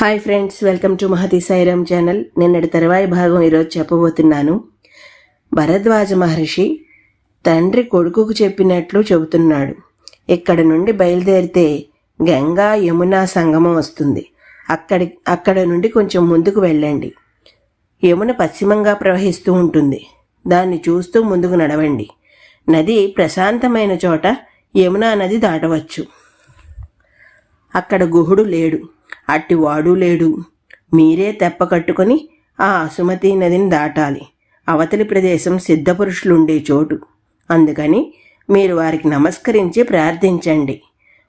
Hi friends welcome to Mahathi Sairam channel. నిన్నటి తర్వాయి భాగం ఈరోజు చెప్పబోతున్నాను. భరద్వాజ మహర్షి తండ్రి కొడుకుకు చెప్పినట్లు చెబుతున్నాడు. ఇక్కడ నుండి బయలుదేరితే గంగా యమున సంగమం వస్తుంది. అక్కడి అక్కడ నుండి కొంచెం ముందుకు వెళ్ళండి. యమున పశ్చిమంగా ప్రవహిస్తూ ఉంటుంది. దాన్ని చూస్తూ ముందుకు నడవండి. నది ప్రశాంతమైన చోట యమునా నది దాటవచ్చు. అక్కడ గుహుడు లేడు. అట్టి వాడు లేడు. మీరే తెప్ప కట్టుకొని ఆ అసుమతి నదిని దాటాలి. అవతలి ప్రదేశం సిద్ధపురుషులుండే చోటు. అందుకని మీరు వారికి నమస్కరించి ప్రార్థించండి.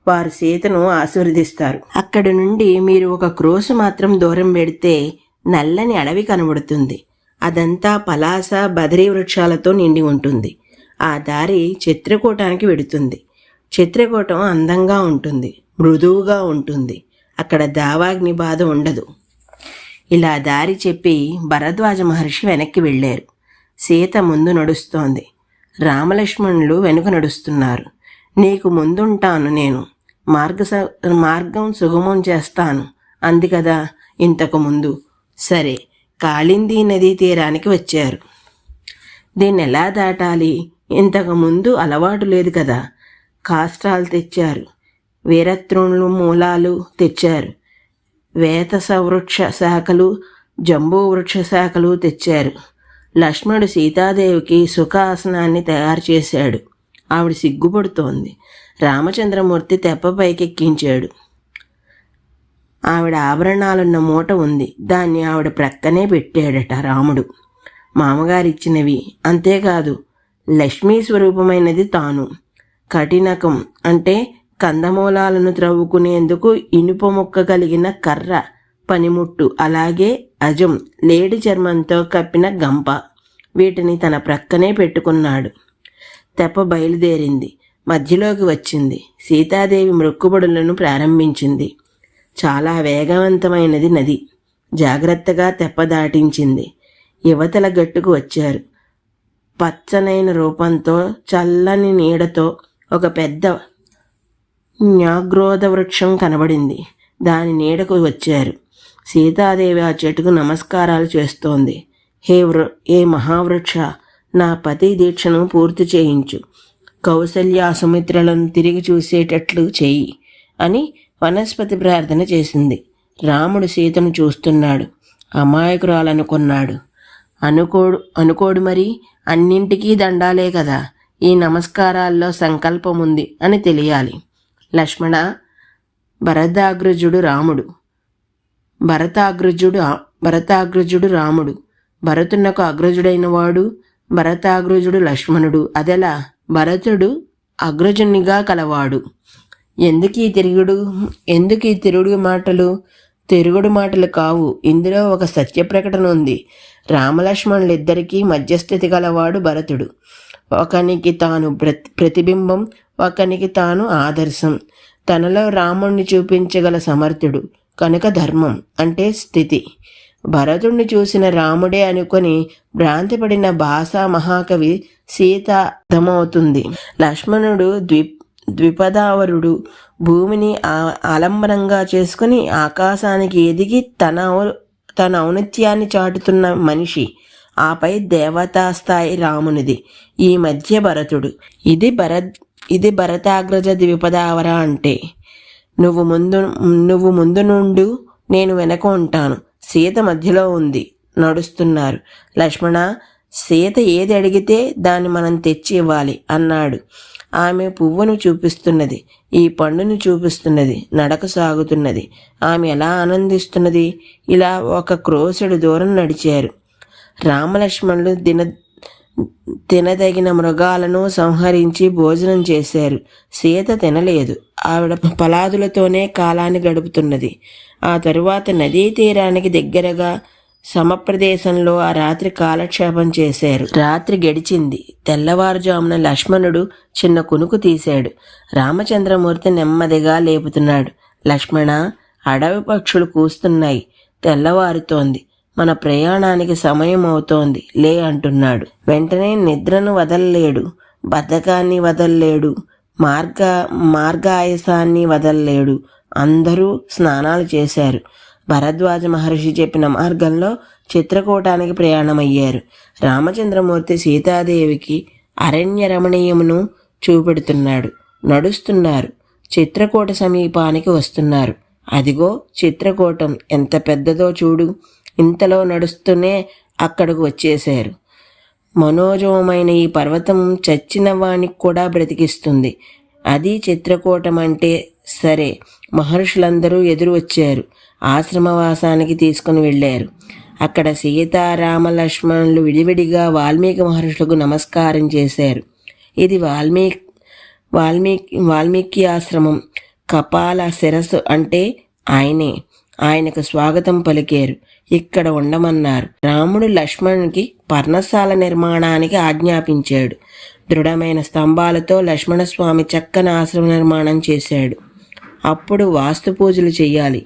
వారు సీతను ఆశీర్వదిస్తారు. అక్కడి నుండి మీరు ఒక క్రోసు మాత్రం దూరం పెడితే నల్లని అడవి కనబడుతుంది. అదంతా పలాస బదరీ వృక్షాలతో నిండి ఉంటుంది. ఆ దారి చిత్రకూటానికి వెడుతుంది. చిత్రకూటం అందంగా ఉంటుంది. మృదువుగా ఉంటుంది. అక్కడ దావాగ్ని బాధ ఉండదు. ఇలా దారి చెప్పి భరద్వాజ మహర్షి వెనక్కి వెళ్ళారు. సీత ముందు నడుస్తోంది. రామలక్ష్మణులు వెనుక నడుస్తున్నారు. నీకు ముందుంటాను నేను. మార్గ మార్గం సుగమం చేస్తాను. అంది కదా ఇంతకు ముందు. సరే కాళింది నదీ తీరానికి వచ్చారు. దీన్ని ఎలా దాటాలి? ఇంతకు ముందు అలవాటు లేదు కదా. కాష్టాలు తెచ్చారు. వీరత్రుణులు మూలాలు తెచ్చారు. వేత వృక్ష శాఖలు జంబూ వృక్ష శాఖలు తెచ్చారు. లక్ష్మణుడు సీతాదేవికి సుఖాసనాన్ని తయారు చేశాడు. ఆవిడ సిగ్గుపడుతోంది. రామచంద్రమూర్తి తెప్ప పైకెక్కించాడు. ఆవిడ ఆభరణాలున్న మూట ఉంది. దాన్ని ఆవిడ ప్రక్కనే పెట్టాడట రాముడు. మామగారిచ్చినవి అంతేకాదు లక్ష్మీ స్వరూపమైనది తాను. కఠినకం అంటే కందమూలాలను త్రవ్వుకునేందుకు ఇనుప ముక్క కలిగిన కర్ర పనిముట్టు అలాగే అజం లేడి చర్మంతో కప్పిన గంప వీటిని తన ప్రక్కనే పెట్టుకున్నాడు. తెప్ప బయలుదేరింది. మధ్యలోకి వచ్చింది. సీతాదేవి మృక్కుబడులను ప్రారంభించింది. చాలా వేగవంతమైనది నది. జాగ్రత్తగా తెప్ప దాటించింది. యువతల గట్టుకు వచ్చారు. పచ్చనైన రూపంతో చల్లని నీడతో ఒక పెద్ద న్యాగ్రోధ వృక్షం కనబడింది. దాని నీడకు వచ్చారు. సీతాదేవి ఆ చెట్టుకు నమస్కారాలు చేస్తోంది. హే వృ ఏ మహావృక్ష నా పతి దీక్షను పూర్తి చేయించు. కౌసల్య సుమిత్రలను తిరిగి చూసేటట్లు చేయి అని వనస్పతి ప్రార్థన చేసింది. రాముడు సీతను చూస్తున్నాడు. అమాయకురాలనుకున్నాడు అనుకోడు అనుకోడు మరి అన్నింటికీ దండాలే కదా. ఈ నమస్కారాల్లో సంకల్పం ఉంది అని తెలియాలి. లక్ష్మణ భరతాగ్రజుడు రాముడు. భరతాగ్రజుడు భరతాగ్రజుడు రాముడు. భరతునకు అగ్రజుడైన వాడు భరతాగ్రజుడు లక్ష్మణుడు. అదెలా? భరతుడు అగ్రజునిగా కలవాడు. ఎందుకీ తిరుగుడు? ఎందుకీ తిరుగుడు మాటలు? తిరుగుడు మాటలు కావు. ఇందులో ఒక సత్య ప్రకటన ఉంది. రామలక్ష్మణులిద్దరికీ మధ్యస్థితి గలవాడు భరతుడు. ఒకనికి తాను ప్రతిబింబం ఒకనికి తాను ఆదర్శం. తనలో రాముణ్ణి చూపించగల సమర్థుడు కనుక ధర్మం అంటే స్థితి. భరతుణ్ణి చూసిన రాముడే అనుకొని భ్రాంతిపడిన భాషా మహాకవి సీత అర్థమవుతుంది. లక్ష్మణుడు ద్వి ద్విపదావరుడు. భూమిని ఆలంబనంగా చేసుకుని ఆకాశానికి ఎదిగి తన తన ఔన్నత్యాన్ని చాటుతున్న మనిషి. ఆపై దేవతాస్థాయి రామునిది ఈ మధ్య భరతుడు. ఇది భరత్ ఇది భరతాగ్రజ ద్విపదావర అంటే నువ్వు ముందు నువ్వు ముందు నుండు నేను వెనక ఉంటాను. సీత మధ్యలో ఉంది నడుస్తున్నారు. లక్ష్మణ సీత ఏది అడిగితే దాన్ని మనం తెచ్చి ఇవ్వాలి అన్నాడు. ఆమె పువ్వును చూపిస్తున్నది ఈ పండును చూపిస్తున్నది నడక సాగుతున్నది. ఆమె ఎలా ఆనందిస్తున్నది? ఇలా ఒక క్రోసెడు దూరం నడిచారు. రామలక్ష్మణులు దిన తినదగిన మృగాలను సంహరించి భోజనం చేశారు. సీత తినలేదు. ఆవిడ పలాదులతోనే కాలాన్ని గడుపుతున్నది. ఆ తరువాత నదీ తీరానికి దగ్గరగా సమప్రదేశంలో ఆ రాత్రి కాలక్షేపం చేశారు. రాత్రి గడిచింది. తెల్లవారుజామున లక్ష్మణుడు చిన్న కునుకు తీశాడు. రామచంద్రమూర్తి నెమ్మదిగా లేపుతున్నాడు. లక్ష్మణ అడవి పక్షులు కూస్తున్నాయి. తెల్లవారుతోంది. మన ప్రయాణానికి సమయం అవుతోంది లే అంటున్నాడు. వెంటనే నిద్రను వదల్లేడు బద్ధకాన్ని వదల్లేడు మార్గ మార్గాయసాన్ని వదల్లేడు. అందరూ స్నానాలు చేశారు. భరద్వాజ మహర్షి చెప్పిన మార్గంలో చిత్రకూటానికి ప్రయాణమయ్యారు. రామచంద్రమూర్తి సీతాదేవికి అరణ్య రమణీయమును చూపెడుతున్నాడు. నడుస్తున్నారు. చిత్రకూట సమీపానికి వస్తున్నారు. అదిగో చిత్రకూటం. ఎంత పెద్దదో చూడు. ఇంతలో నడుస్తూనే అక్కడకు వచ్చేశారు. మనోజవమైన ఈ పర్వతం చచ్చిన వానికి కూడా బ్రతికిస్తుంది. అది చిత్రకూటం అంటే సరే మహర్షులందరూ ఎదురు వచ్చారు. ఆశ్రమవాసానికి తీసుకుని వెళ్ళారు. అక్కడ సీతారామ లక్ష్మణులు విడివిడిగా వాల్మీకి మహర్షులకు నమస్కారం చేశారు. ఇది వాల్మీకి వాల్మీకి వాల్మీకి ఆశ్రమం కపాల శిరస్సు అంటే ఆయనే. ఆయనకు స్వాగతం పలికారు. ఇక్కడ ఉండమన్నారు. రాముడు లక్ష్మణునికి పర్ణశాల నిర్మాణానికి ఆజ్ఞాపించాడు. దృఢమైన స్తంభాలతో లక్ష్మణస్వామి చక్కని ఆశ్రమ నిర్మాణం చేశాడు. అప్పుడు వాస్తు పూజలు చెయ్యాలి.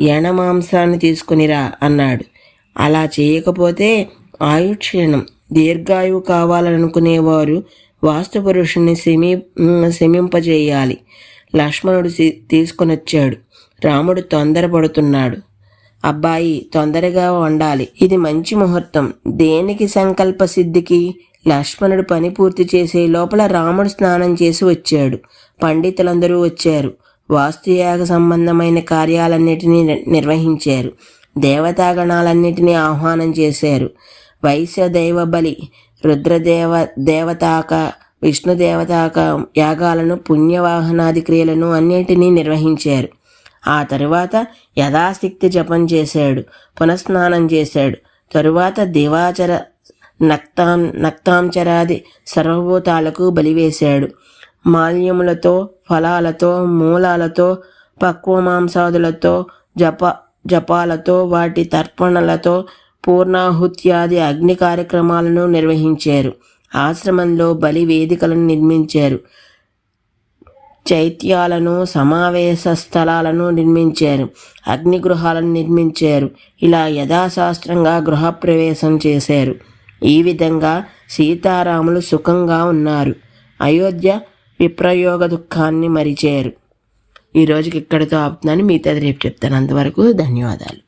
ఏణమాంసాన్ని తీసుకునిరా అన్నాడు. అలా చేయకపోతే ఆయుక్షీణం దీర్ఘాయువు కావాలనుకునేవారు వాస్తు పురుషుణ్ణి శమి శమింపజేయాలి. లక్ష్మణుడు తీసుకునొచ్చాడు. రాముడు తొందరపడుతున్నాడు. అబ్బాయి తొందరగా వండాలి. ఇది మంచి ముహూర్తం. దేనికి సంకల్ప సిద్ధికి? లక్ష్మణుడు పని పూర్తి చేసే లోపల రాముడు స్నానం చేసి వచ్చాడు. పండితులందరూ వచ్చారు. వాస్తుయాగ సంబంధమైన కార్యాలన్నిటినీ నిర్వహించారు. దేవతాగణాలన్నిటినీ ఆహ్వానం చేశారు. వైశ్య దైవ బలి రుద్రదేవ దేవతాక విష్ణుదేవతాక యాగాలను పుణ్యవాహనాది క్రియలను అన్నిటినీ నిర్వహించారు. ఆ తరువాత యథాశక్తి జపం చేశాడు పునఃస్నానం చేశాడు. తరువాత దివాచర నక్తాం నక్తాంచరాది సర్వభూతాలకు బలివేశాడు. మాల్యములతో ఫలాలతో మూలాలతో పక్వమాంసాదులతో జప జపాలతో వాటి తర్పణలతో పూర్ణాహుత్యాది అగ్ని కార్యక్రమాలను నిర్వహించారు. ఆశ్రమంలో బలి వేదికలను నిర్మించారు. చైత్యాలను సమావేశ స్థలాలను నిర్మించారు. అగ్నిగృహాలను నిర్మించారు. ఇలా యథాశాస్త్రంగా గృహప్రవేశం చేశారు. ఈ విధంగా సీతారాములు సుఖంగా ఉన్నారు. అయోధ్య విప్రయోగ దుఃఖాన్ని మరిచారు. ఈ రోజుకి ఇక్కడితో ఆపుతున్నాను. మిగతాది రేపు చెప్తాను. అంతవరకు ధన్యవాదాలు.